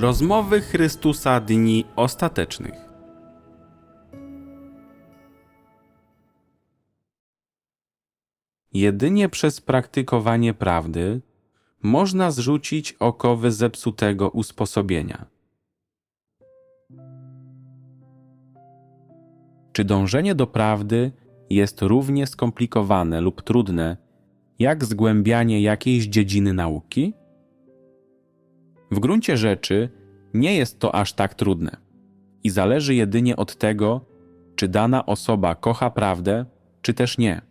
Rozmowy Chrystusa Dni Ostatecznych. Jedynie przez praktykowanie prawdy można zrzucić okowy zepsutego usposobienia. Czy dążenie do prawdy jest równie skomplikowane lub trudne, jak zgłębianie jakiejś dziedziny nauki? W gruncie rzeczy nie jest to aż tak trudne i zależy jedynie od tego, czy dana osoba kocha prawdę, czy też nie.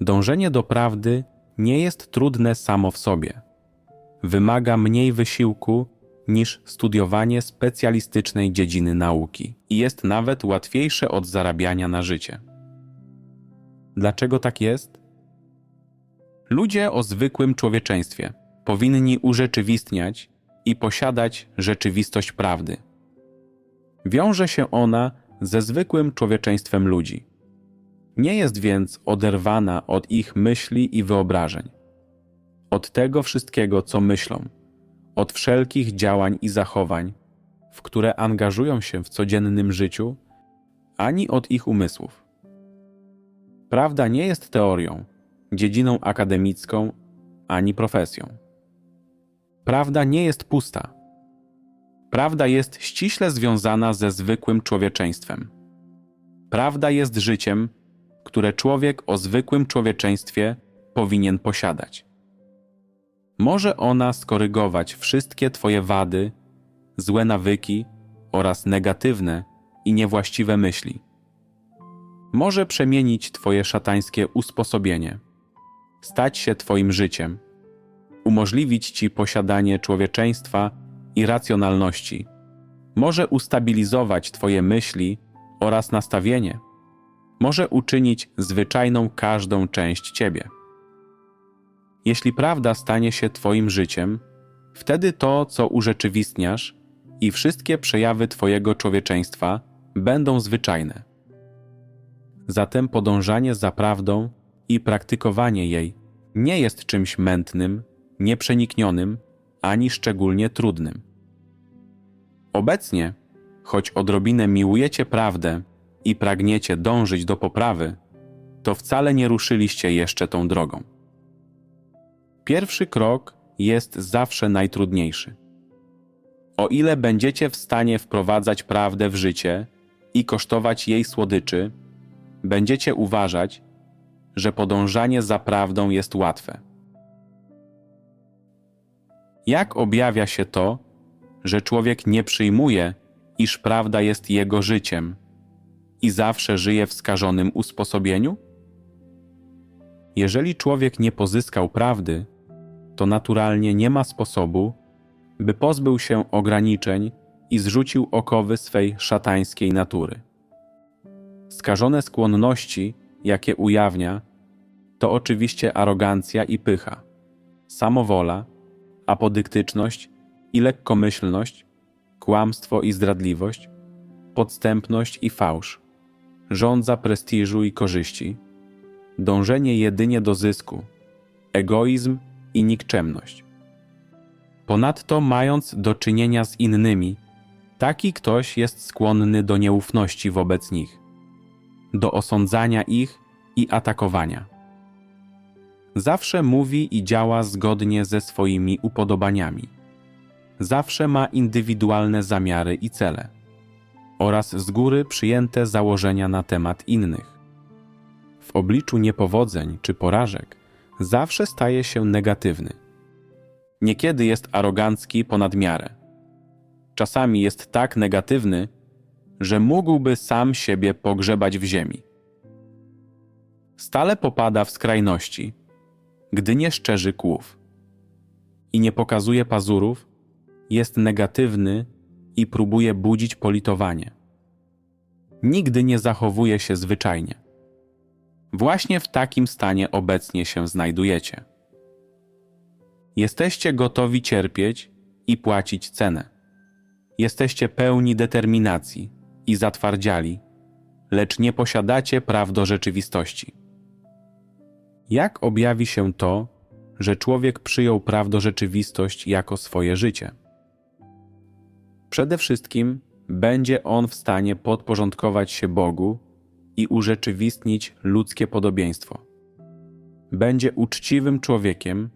Dążenie do prawdy nie jest trudne samo w sobie. Wymaga mniej wysiłku niż studiowanie specjalistycznej dziedziny nauki i jest nawet łatwiejsze od zarabiania na życie. Dlaczego tak jest? Ludzie o zwykłym człowieczeństwie powinni urzeczywistniać i posiadać rzeczywistość prawdy. Wiąże się ona ze zwykłym człowieczeństwem ludzi. Nie jest więc oderwana od ich myśli i wyobrażeń, od tego wszystkiego, co myślą, od wszelkich działań i zachowań, w które angażują się w codziennym życiu, ani od ich umysłów. Prawda nie jest teorią, dziedziną akademicką ani profesją. Prawda nie jest pusta. Prawda jest ściśle związana ze zwykłym człowieczeństwem. Prawda jest życiem, które człowiek o zwykłym człowieczeństwie powinien posiadać. Może ona skorygować wszystkie Twoje wady, złe nawyki oraz negatywne i niewłaściwe myśli. Może przemienić Twoje szatańskie usposobienie, stać się Twoim życiem, umożliwić Ci posiadanie człowieczeństwa i racjonalności. Może ustabilizować Twoje myśli oraz nastawienie. Może uczynić zwyczajną każdą część Ciebie. Jeśli prawda stanie się Twoim życiem, wtedy to, co urzeczywistniasz i wszystkie przejawy Twojego człowieczeństwa będą zwyczajne. Zatem podążanie za prawdą i praktykowanie jej nie jest czymś mętnym, nieprzeniknionym ani szczególnie trudnym. Obecnie, choć odrobinę miłujecie prawdę i pragniecie dążyć do poprawy, to wcale nie ruszyliście jeszcze tą drogą. Pierwszy krok jest zawsze najtrudniejszy. O ile będziecie w stanie wprowadzać prawdę w życie i kosztować jej słodyczy, będziecie uważać, że podążanie za prawdą jest łatwe. Jak objawia się to, że człowiek nie przyjmuje, iż prawda jest jego życiem i zawsze żyje w skażonym usposobieniu? Jeżeli człowiek nie pozyskał prawdy, to naturalnie nie ma sposobu, by pozbył się ograniczeń i zrzucił okowy swej szatańskiej natury. Skażone skłonności, jakie ujawnia, to oczywiście arogancja i pycha, samowola, apodyktyczność i lekkomyślność, kłamstwo i zdradliwość, podstępność i fałsz, żądza prestiżu i korzyści, dążenie jedynie do zysku, egoizm i nikczemność. Ponadto, mając do czynienia z innymi, taki ktoś jest skłonny do nieufności wobec nich, do osądzania ich i atakowania. Zawsze mówi i działa zgodnie ze swoimi upodobaniami. Zawsze ma indywidualne zamiary i cele oraz z góry przyjęte założenia na temat innych. W obliczu niepowodzeń czy porażek zawsze staje się negatywny. Niekiedy jest arogancki ponad miarę. Czasami jest tak negatywny, że mógłby sam siebie pogrzebać w ziemi. Stale popada w skrajności, gdy nie szczerzy kłów i nie pokazuje pazurów, jest negatywny i próbuje budzić politowanie. Nigdy nie zachowuje się zwyczajnie. Właśnie w takim stanie obecnie się znajdujecie. Jesteście gotowi cierpieć i płacić cenę. Jesteście pełni determinacji i zatwardziali, lecz nie posiadacie praw do rzeczywistości. Jak objawi się to, że człowiek przyjął prawdę rzeczywistość jako swoje życie? Przede wszystkim będzie on w stanie podporządkować się Bogu i urzeczywistnić ludzkie podobieństwo. Będzie uczciwym człowiekiem,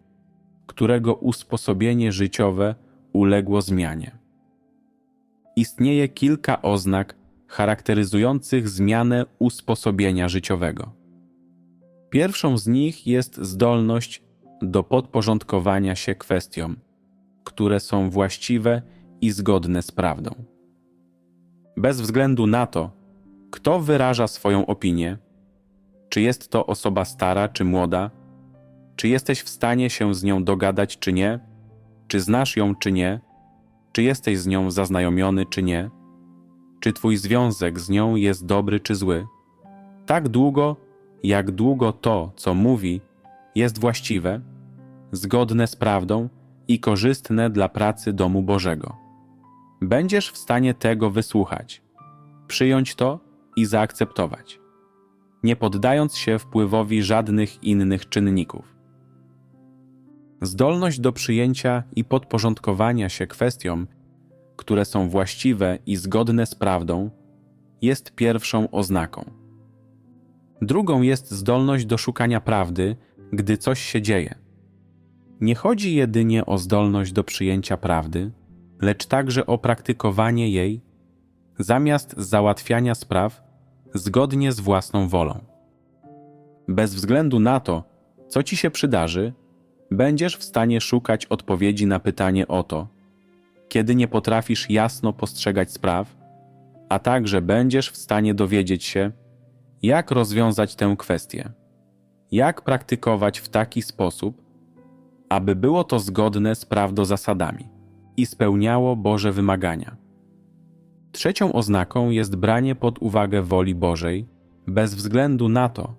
którego usposobienie życiowe uległo zmianie. Istnieje kilka oznak charakteryzujących zmianę usposobienia życiowego. Pierwszą z nich jest zdolność do podporządkowania się kwestiom, które są właściwe i zgodne z prawdą. Bez względu na to, kto wyraża swoją opinię, czy jest to osoba stara czy młoda, czy jesteś w stanie się z nią dogadać czy nie, czy znasz ją czy nie, czy jesteś z nią zaznajomiony czy nie, czy twój związek z nią jest dobry czy zły, tak długo, jak długo to, co mówi, jest właściwe, zgodne z prawdą i korzystne dla pracy domu Bożego. Będziesz w stanie tego wysłuchać, przyjąć to i zaakceptować, nie poddając się wpływowi żadnych innych czynników. Zdolność do przyjęcia i podporządkowania się kwestiom, które są właściwe i zgodne z prawdą, jest pierwszą oznaką. Drugą jest zdolność do szukania prawdy, gdy coś się dzieje. Nie chodzi jedynie o zdolność do przyjęcia prawdy, lecz także o praktykowanie jej zamiast załatwiania spraw zgodnie z własną wolą. Bez względu na to, co ci się przydarzy, będziesz w stanie szukać odpowiedzi na pytanie o to, kiedy nie potrafisz jasno postrzegać spraw, a także będziesz w stanie dowiedzieć się, jak rozwiązać tę kwestię, jak praktykować w taki sposób, aby było to zgodne z prawdozasadami i spełniało Boże wymagania. Trzecią oznaką jest branie pod uwagę woli Bożej, bez względu na to,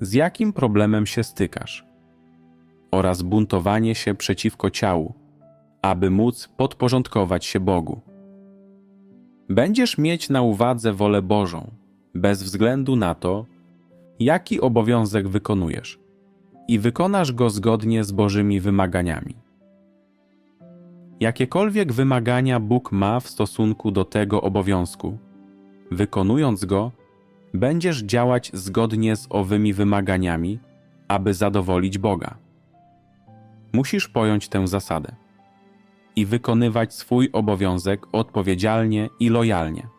z jakim problemem się stykasz, oraz buntowanie się przeciwko ciału, aby móc podporządkować się Bogu. Będziesz mieć na uwadze wolę Bożą, bez względu na to, jaki obowiązek wykonujesz, i wykonasz go zgodnie z Bożymi wymaganiami. Jakiekolwiek wymagania Bóg ma w stosunku do tego obowiązku, wykonując go, będziesz działać zgodnie z owymi wymaganiami, aby zadowolić Boga. Musisz pojąć tę zasadę i wykonywać swój obowiązek odpowiedzialnie i lojalnie.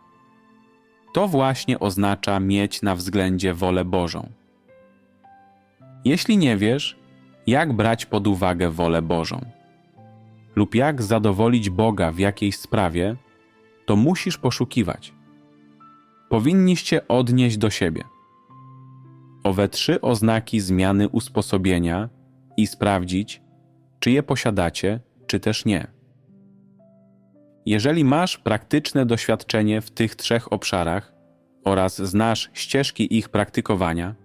To właśnie oznacza mieć na względzie wolę Bożą. Jeśli nie wiesz, jak brać pod uwagę wolę Bożą lub jak zadowolić Boga w jakiejś sprawie, to musisz poszukiwać. Powinniście odnieść do siebie owe trzy oznaki zmiany usposobienia i sprawdzić, czy je posiadacie, czy też nie. Jeżeli masz praktyczne doświadczenie w tych trzech obszarach oraz znasz ścieżki ich praktykowania,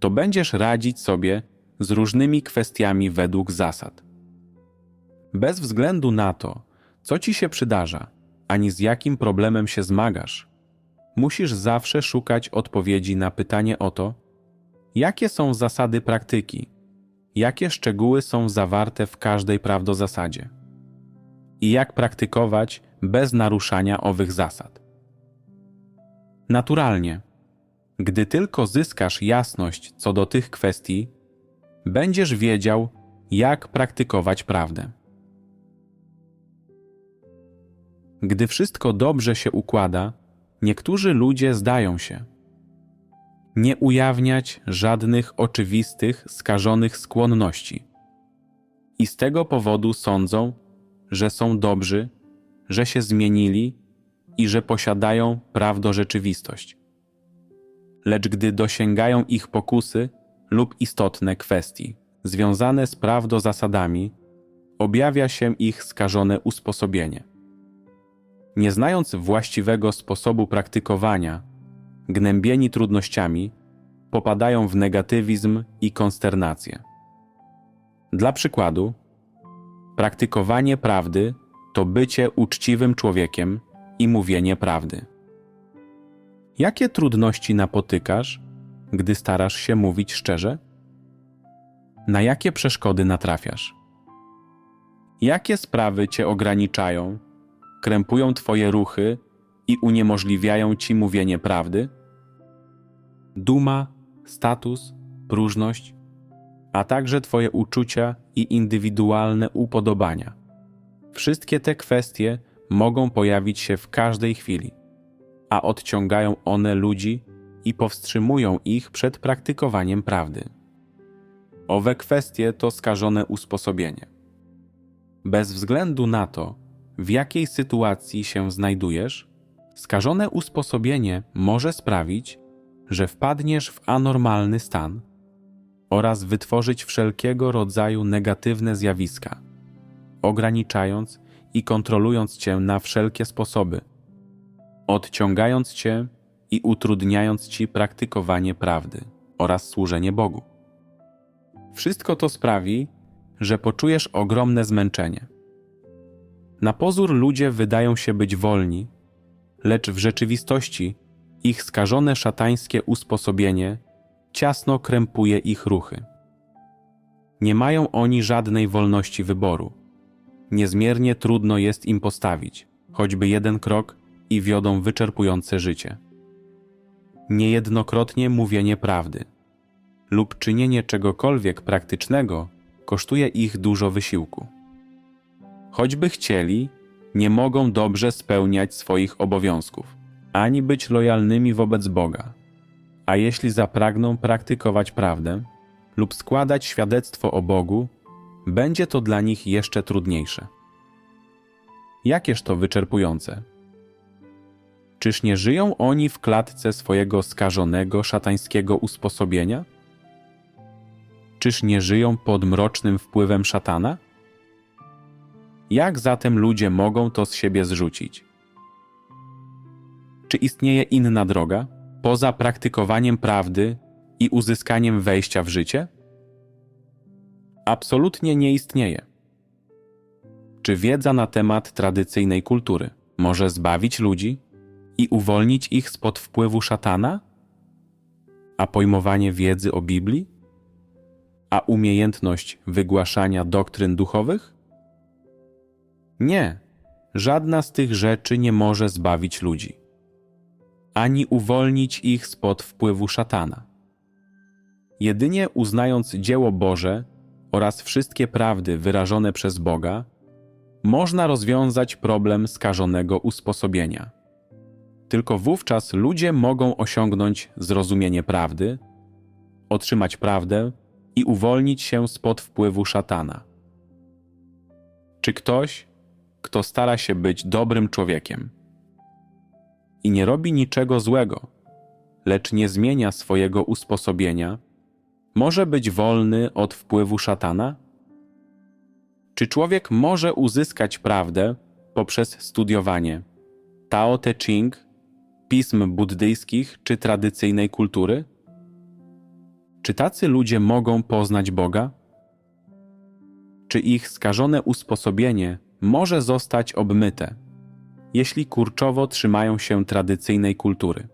to będziesz radzić sobie z różnymi kwestiami według zasad. Bez względu na to, co ci się przydarza, ani z jakim problemem się zmagasz, musisz zawsze szukać odpowiedzi na pytanie o to, jakie są zasady praktyki, jakie szczegóły są zawarte w każdej prawdozasadzie i jak praktykować bez naruszania owych zasad. Naturalnie, gdy tylko zyskasz jasność co do tych kwestii, będziesz wiedział, jak praktykować prawdę. Gdy wszystko dobrze się układa, niektórzy ludzie zdają się. Nie ujawniać żadnych oczywistych, skażonych skłonności. I z tego powodu sądzą, że są dobrzy, że się zmienili i że posiadają prawdorzeczywistość. Lecz gdy dosięgają ich pokusy lub istotne kwestii związane z prawdozasadami, objawia się ich skażone usposobienie nie znając właściwego sposobu praktykowania, gnębieni trudnościami, popadają w negatywizm i konsternację. Dla przykładu, praktykowanie prawdy to bycie uczciwym człowiekiem i mówienie prawdy. Jakie trudności napotykasz, gdy starasz się mówić szczerze? Na jakie przeszkody natrafiasz? Jakie sprawy cię ograniczają krępują Twoje ruchy i uniemożliwiają Ci mówienie prawdy? Duma, status, próżność, a także Twoje uczucia i indywidualne upodobania. Wszystkie te kwestie mogą pojawić się w każdej chwili, a odciągają one ludzi i powstrzymują ich przed praktykowaniem prawdy. Owe kwestie to skażone usposobienie. Bez względu na to, w jakiej sytuacji się znajdujesz, skażone usposobienie może sprawić, że wpadniesz w anormalny stan oraz wytworzyć wszelkiego rodzaju negatywne zjawiska, ograniczając i kontrolując cię na wszelkie sposoby, odciągając cię i utrudniając ci praktykowanie prawdy oraz służenie Bogu. Wszystko to sprawi, że poczujesz ogromne zmęczenie. Na pozór ludzie wydają się być wolni, lecz w rzeczywistości ich skażone szatańskie usposobienie ciasno krępuje ich ruchy. Nie mają oni żadnej wolności wyboru. Niezmiernie trudno jest im postawić, choćby jeden krok i wiodą wyczerpujące życie. Niejednokrotnie mówienie prawdy lub czynienie czegokolwiek praktycznego kosztuje ich dużo wysiłku. Choćby chcieli, nie mogą dobrze spełniać swoich obowiązków, ani być lojalnymi wobec Boga. A jeśli zapragną praktykować prawdę lub składać świadectwo o Bogu, będzie to dla nich jeszcze trudniejsze. Jakież to wyczerpujące? Czyż nie żyją oni w klatce swojego skażonego, szatańskiego usposobienia? Czyż nie żyją pod mrocznym wpływem szatana? Jak zatem ludzie mogą to z siebie zrzucić? Czy istnieje inna droga, poza praktykowaniem prawdy i uzyskaniem wejścia w życie? Absolutnie nie istnieje. Czy wiedza na temat tradycyjnej kultury może zbawić ludzi i uwolnić ich spod wpływu szatana? A pojmowanie wiedzy o Biblii? A umiejętność wygłaszania doktryn duchowych? Nie, żadna z tych rzeczy nie może zbawić ludzi, ani uwolnić ich spod wpływu szatana. Jedynie uznając dzieło Boże oraz wszystkie prawdy wyrażone przez Boga, można rozwiązać problem skażonego usposobienia. Tylko wówczas ludzie mogą osiągnąć zrozumienie prawdy, otrzymać prawdę i uwolnić się spod wpływu szatana. Czy ktoś, kto stara się być dobrym człowiekiem i nie robi niczego złego, lecz nie zmienia swojego usposobienia, może być wolny od wpływu szatana? Czy człowiek może uzyskać prawdę poprzez studiowanie Tao Te Ching, pism buddyjskich czy tradycyjnej kultury? Czy tacy ludzie mogą poznać Boga? Czy ich skażone usposobienie może zostać obmyte, jeśli kurczowo trzymają się tradycyjnej kultury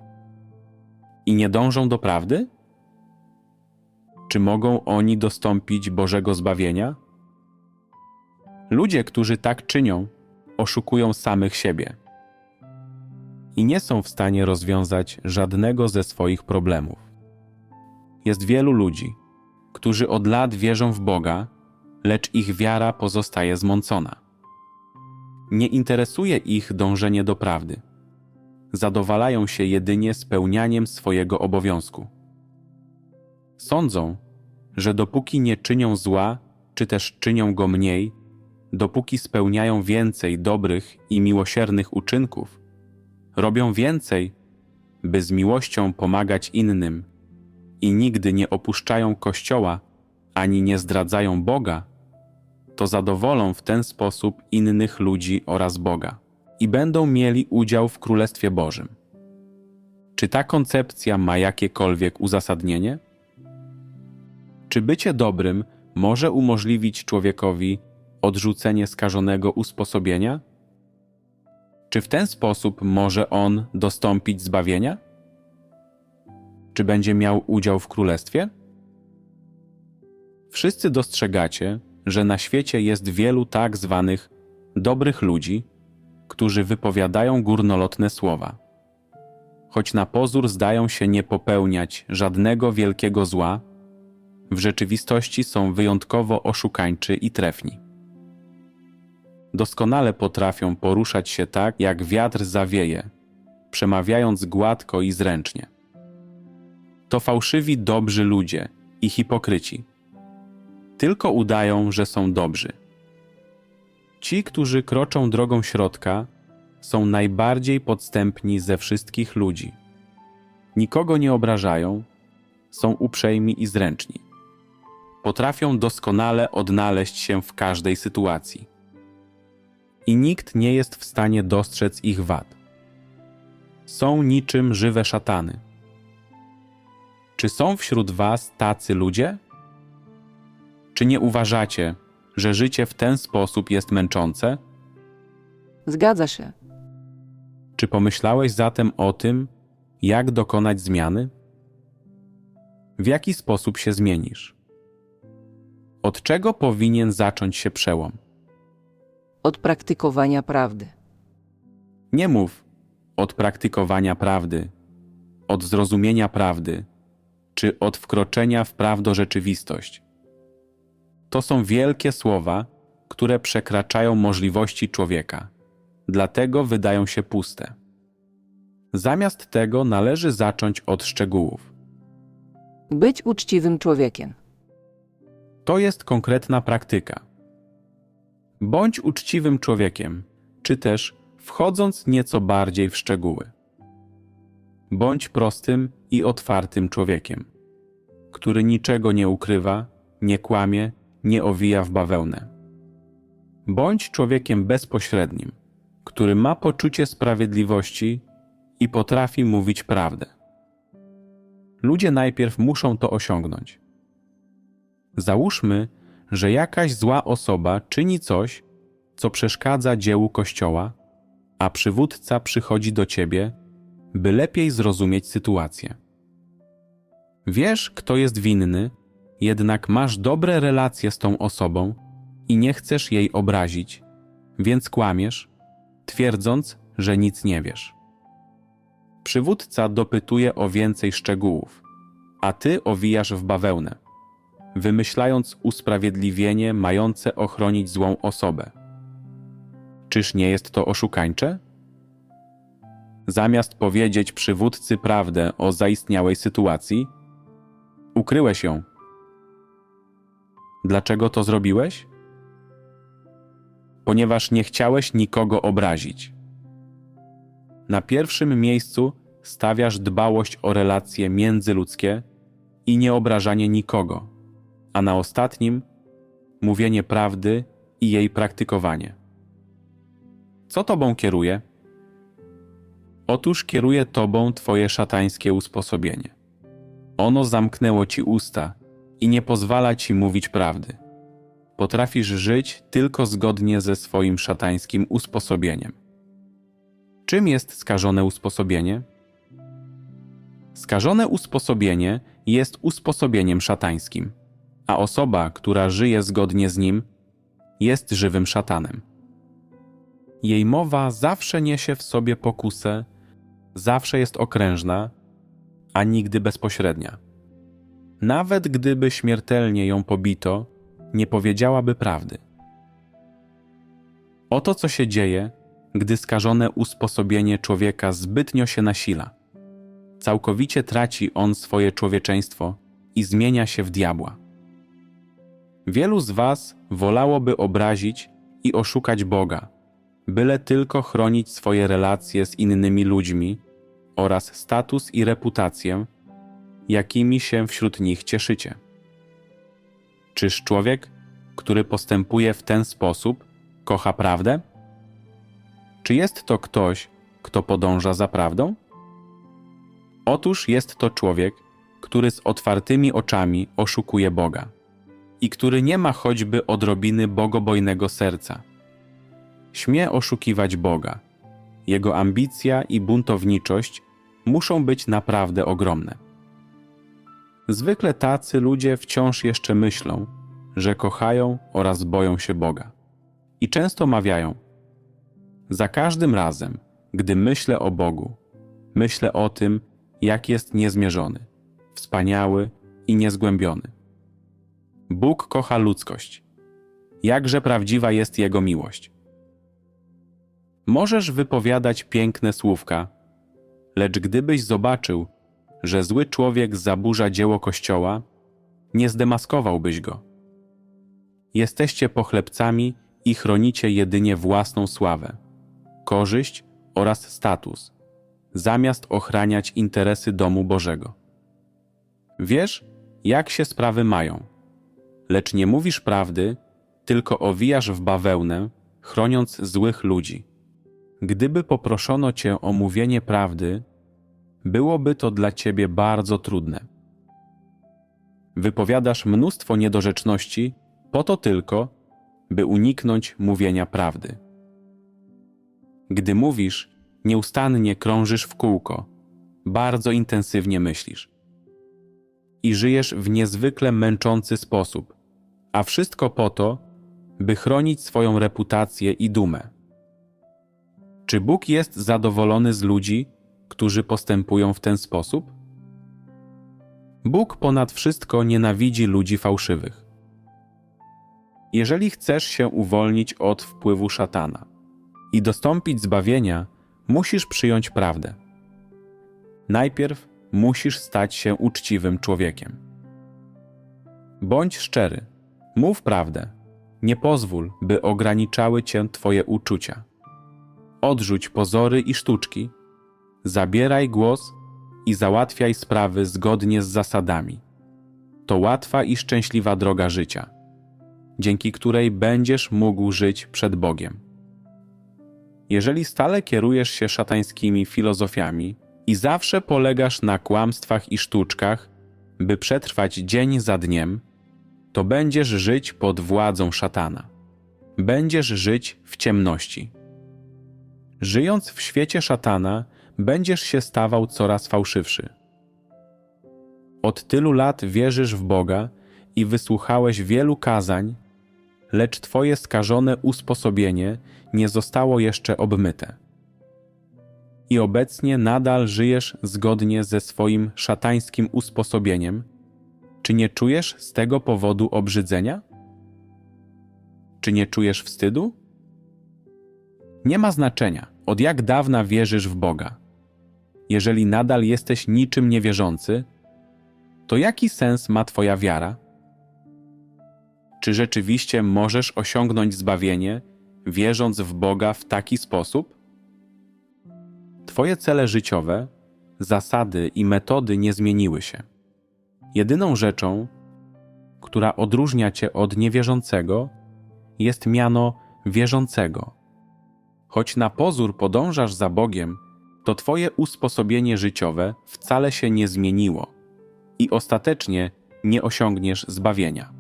i nie dążą do prawdy? Czy mogą oni dostąpić Bożego zbawienia? Ludzie, którzy tak czynią, oszukują samych siebie i nie są w stanie rozwiązać żadnego ze swoich problemów. Jest wielu ludzi, którzy od lat wierzą w Boga, lecz ich wiara pozostaje zmącona. Nie interesuje ich dążenie do prawdy. Zadowalają się jedynie spełnianiem swojego obowiązku. Sądzą, że dopóki nie czynią zła, czy też czynią go mniej, dopóki spełniają więcej dobrych i miłosiernych uczynków, robią więcej, by z miłością pomagać innym i nigdy nie opuszczają Kościoła ani nie zdradzają Boga, to zadowolą w ten sposób innych ludzi oraz Boga i będą mieli udział w Królestwie Bożym. Czy ta koncepcja ma jakiekolwiek uzasadnienie? Czy bycie dobrym może umożliwić człowiekowi odrzucenie skażonego usposobienia? Czy w ten sposób może on dostąpić zbawienia? Czy będzie miał udział w królestwie? Wszyscy dostrzegacie, że na świecie jest wielu tak zwanych dobrych ludzi, którzy wypowiadają górnolotne słowa. Choć na pozór zdają się nie popełniać żadnego wielkiego zła, w rzeczywistości są wyjątkowo oszukańczy i trefni. Doskonale potrafią poruszać się tak, jak wiatr zawieje, przemawiając gładko i zręcznie. To fałszywi dobrzy ludzie i hipokryci. Tylko udają, że są dobrzy. Ci, którzy kroczą drogą środka, są najbardziej podstępni ze wszystkich ludzi. Nikogo nie obrażają, są uprzejmi i zręczni. Potrafią doskonale odnaleźć się w każdej sytuacji. I nikt nie jest w stanie dostrzec ich wad. Są niczym żywe szatany. Czy są wśród Was tacy ludzie? Czy nie uważacie, że życie w ten sposób jest męczące? Zgadza się. Czy pomyślałeś zatem o tym, jak dokonać zmiany? W jaki sposób się zmienisz? Od czego powinien zacząć się przełom? Od praktykowania prawdy. Nie mów od praktykowania prawdy, od zrozumienia prawdy, czy od wkroczenia w prawdorzeczywistość. To są wielkie słowa, które przekraczają możliwości człowieka, dlatego wydają się puste. Zamiast tego należy zacząć od szczegółów. Być uczciwym człowiekiem. To jest konkretna praktyka. Bądź uczciwym człowiekiem, czy też wchodząc nieco bardziej w szczegóły. Bądź prostym i otwartym człowiekiem, który niczego nie ukrywa, nie kłamie, nie owija w bawełnę. Bądź człowiekiem bezpośrednim, który ma poczucie sprawiedliwości i potrafi mówić prawdę. Ludzie najpierw muszą to osiągnąć. Załóżmy, że jakaś zła osoba czyni coś, co przeszkadza dziełu Kościoła, a przywódca przychodzi do ciebie, by lepiej zrozumieć sytuację. Wiesz, kto jest winny, jednak masz dobre relacje z tą osobą i nie chcesz jej obrazić, więc kłamiesz, twierdząc, że nic nie wiesz. Przywódca dopytuje o więcej szczegółów, a ty owijasz w bawełnę, wymyślając usprawiedliwienie mające ochronić złą osobę. Czyż nie jest to oszukańcze? Zamiast powiedzieć przywódcy prawdę o zaistniałej sytuacji, ukryłeś ją. Dlaczego to zrobiłeś? Ponieważ nie chciałeś nikogo obrazić. Na pierwszym miejscu stawiasz dbałość o relacje międzyludzkie i nieobrażanie nikogo, a na ostatnim mówienie prawdy i jej praktykowanie. Co tobą kieruje? Otóż kieruje tobą twoje szatańskie usposobienie. Ono zamknęło ci usta i nie pozwala ci mówić prawdy. Potrafisz żyć tylko zgodnie ze swoim szatańskim usposobieniem. Czym jest skażone usposobienie? Skażone usposobienie jest usposobieniem szatańskim, a osoba, która żyje zgodnie z nim, jest żywym szatanem. Jej mowa zawsze niesie w sobie pokusę, zawsze jest okrężna, a nigdy bezpośrednia. Nawet gdyby śmiertelnie ją pobito, nie powiedziałaby prawdy. Oto co się dzieje, gdy skażone usposobienie człowieka zbytnio się nasila. Całkowicie traci on swoje człowieczeństwo i zmienia się w diabła. Wielu z Was wolałoby obrazić i oszukać Boga, byle tylko chronić swoje relacje z innymi ludźmi oraz status i reputację, jakimi się wśród nich cieszycie. Czyż człowiek, który postępuje w ten sposób, kocha prawdę? Czy jest to ktoś, kto podąża za prawdą? Otóż jest to człowiek, który z otwartymi oczami oszukuje Boga i który nie ma choćby odrobiny bogobojnego serca. Śmie oszukiwać Boga. Jego ambicja i buntowniczość muszą być naprawdę ogromne. Zwykle tacy ludzie wciąż jeszcze myślą, że kochają oraz boją się Boga. I często mawiają: Za każdym razem, gdy myślę o Bogu, myślę o tym, jak jest niezmierzony, wspaniały i niezgłębiony. Bóg kocha ludzkość. Jakże prawdziwa jest Jego miłość. Możesz wypowiadać piękne słówka, lecz gdybyś zobaczył, że zły człowiek zaburza dzieło Kościoła, nie zdemaskowałbyś go. Jesteście pochlebcami i chronicie jedynie własną sławę, korzyść oraz status, zamiast ochraniać interesy domu Bożego. Wiesz, jak się sprawy mają, lecz nie mówisz prawdy, tylko owijasz w bawełnę, chroniąc złych ludzi. Gdyby poproszono cię o mówienie prawdy, byłoby to dla ciebie bardzo trudne. Wypowiadasz mnóstwo niedorzeczności po to tylko, by uniknąć mówienia prawdy. Gdy mówisz, nieustannie krążysz w kółko, bardzo intensywnie myślisz. I żyjesz w niezwykle męczący sposób, a wszystko po to, by chronić swoją reputację i dumę. Czy Bóg jest zadowolony z ludzi, którzy postępują w ten sposób? Bóg ponad wszystko nienawidzi ludzi fałszywych. Jeżeli chcesz się uwolnić od wpływu szatana i dostąpić zbawienia, musisz przyjąć prawdę. Najpierw musisz stać się uczciwym człowiekiem. Bądź szczery, mów prawdę. Nie pozwól, by ograniczały cię Twoje uczucia. Odrzuć pozory i sztuczki, zabieraj głos i załatwiaj sprawy zgodnie z zasadami. To łatwa i szczęśliwa droga życia, dzięki której będziesz mógł żyć przed Bogiem. Jeżeli stale kierujesz się szatańskimi filozofiami i zawsze polegasz na kłamstwach i sztuczkach, by przetrwać dzień za dniem, to będziesz żyć pod władzą szatana. Będziesz żyć w ciemności. Żyjąc w świecie szatana, będziesz się stawał coraz fałszywszy. Od tylu lat wierzysz w Boga i wysłuchałeś wielu kazań, lecz Twoje skażone usposobienie nie zostało jeszcze obmyte. I obecnie nadal żyjesz zgodnie ze swoim szatańskim usposobieniem. Czy nie czujesz z tego powodu obrzydzenia? Czy nie czujesz wstydu? Nie ma znaczenia, od jak dawna wierzysz w Boga. Jeżeli nadal jesteś niczym niewierzący, to jaki sens ma Twoja wiara? Czy rzeczywiście możesz osiągnąć zbawienie, wierząc w Boga w taki sposób? Twoje cele życiowe, zasady i metody nie zmieniły się. Jedyną rzeczą, która odróżnia Cię od niewierzącego, jest miano wierzącego. Choć na pozór podążasz za Bogiem, to Twoje usposobienie życiowe wcale się nie zmieniło i ostatecznie nie osiągniesz zbawienia.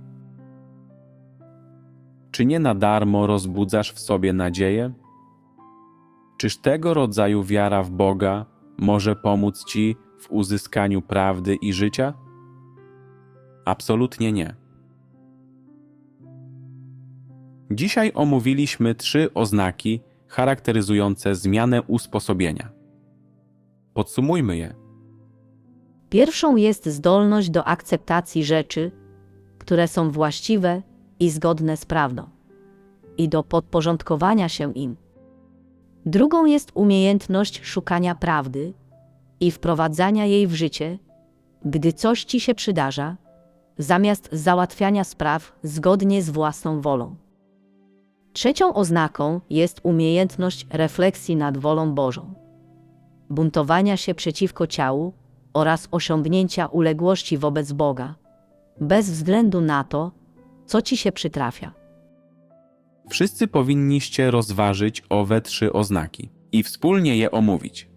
Czy nie na darmo rozbudzasz w sobie nadzieję? Czyż tego rodzaju wiara w Boga może pomóc Ci w uzyskaniu prawdy i życia? Absolutnie nie. Dzisiaj omówiliśmy trzy oznaki charakteryzujące zmianę usposobienia. Podsumujmy je. Pierwszą jest zdolność do akceptacji rzeczy, które są właściwe i zgodne z prawdą, i do podporządkowania się im. Drugą jest umiejętność szukania prawdy i wprowadzania jej w życie, gdy coś ci się przydarza, zamiast załatwiania spraw zgodnie z własną wolą. Trzecią oznaką jest umiejętność refleksji nad wolą Bożą, buntowania się przeciwko ciału oraz osiągnięcia uległości wobec Boga, bez względu na to, co ci się przytrafia. Wszyscy powinniście rozważyć owe trzy oznaki i wspólnie je omówić.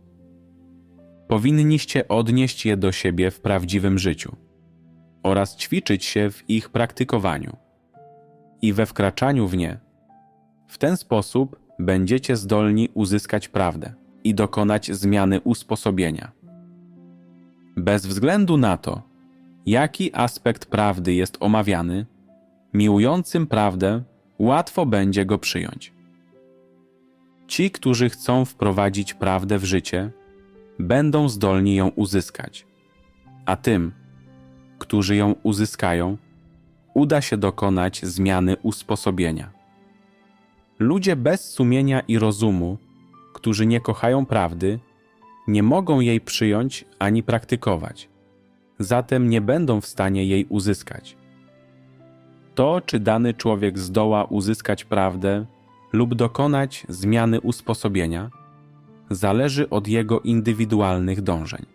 Powinniście odnieść je do siebie w prawdziwym życiu oraz ćwiczyć się w ich praktykowaniu i we wkraczaniu w nie. W ten sposób będziecie zdolni uzyskać prawdę i dokonać zmiany usposobienia. Bez względu na to, jaki aspekt prawdy jest omawiany, miłującym prawdę łatwo będzie go przyjąć. Ci, którzy chcą wprowadzić prawdę w życie, będą zdolni ją uzyskać, a tym, którzy ją uzyskają, uda się dokonać zmiany usposobienia. Ludzie bez sumienia i rozumu, którzy nie kochają prawdy, nie mogą jej przyjąć ani praktykować, zatem nie będą w stanie jej uzyskać. To, czy dany człowiek zdoła uzyskać prawdę lub dokonać zmiany usposobienia, zależy od jego indywidualnych dążeń.